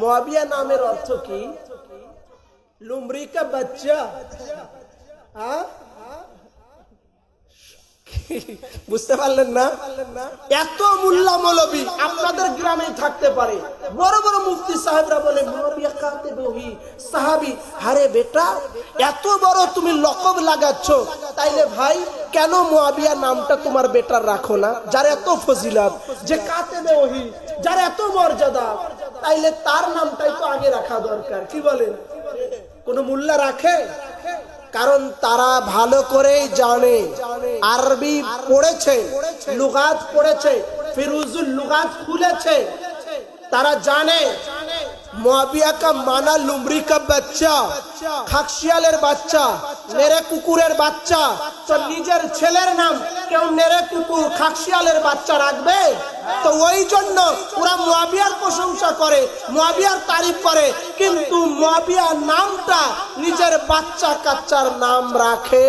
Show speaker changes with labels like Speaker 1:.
Speaker 1: মুয়াবিয়া নামের অর্থ কি? লুমরি কা বাচ্চা। বুঝতে পারলেন না? এত মুল্লা মৌলবী আপনাদের গ্রামে থাকতে পারে। বড় বড় মুফতি সাহেবরা বলে সাহাবি আরে বেটা, এত বড় তুমি লকব লাগাচ্ছ। তাইলে ভাই, কেন মুয়াবিয়া নামটা তোমার বেটার রাখো না? যার এত ফজিলত, যে কাতে ওহি যার এত মর্যাদা তাইলে তার নামটাই তো আগে রাখা দরকার। কি বলেন? কোন মূল্য রাখে? কারণ তারা ভালো করেই জানে। আরবি পড়েছে, লুগাত পড়েছে, ফিরুজুল লুগাত খুলেছে। তারা জানে মানা লুমরি বাচ্চা, খাকশিয়ালের বাচ্চা নেরে কুকুরের বাচ্চা। নিজের ছেলের নাম কেউ নেরে কুকুর, খাকশিয়ালের বাচ্চা রাখবে? তো ওই জন্য ওরা মাবিয়ার প্রশংসা করে মাবিয়ার তারিফ করে, কিন্তু মাবিয়ার নামটা নিজের বাচ্চা কাচ্চার নাম রাখে।